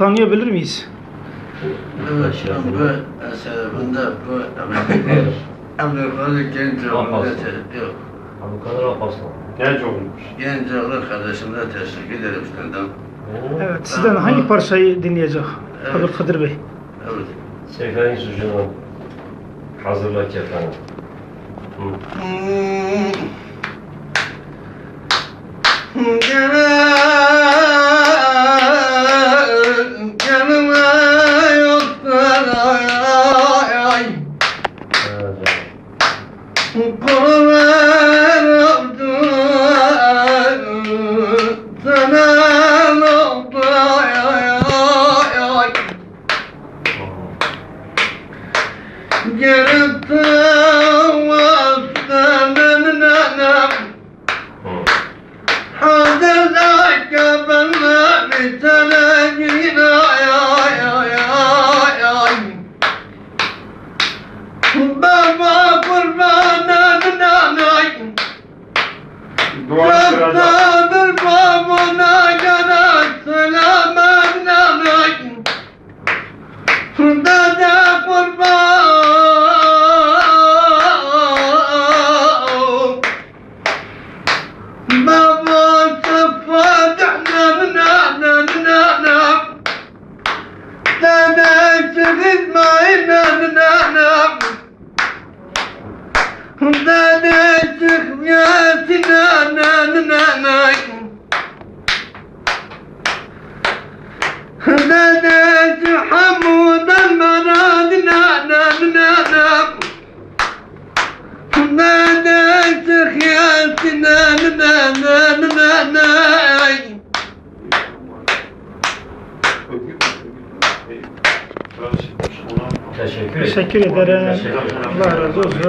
tanıyabilir miyiz? Evet, bu eserinde bu Gencoğlu'na Abbas. te- yok. Abdülkadir Abbaslan. Genç olmuş. Gencoğlu kardeşimle teşekkür ederim senden. Evet. Sizden hangi parçayı dinleyecek Evet. Abdülkadir Bey? Evet. Seyfe'nin suçunu hazırla kefeni. Hı. Kurban Dede çıkmayın nam nam Teşekkür ederim. Teşekkür ederim. Allah razı olsun.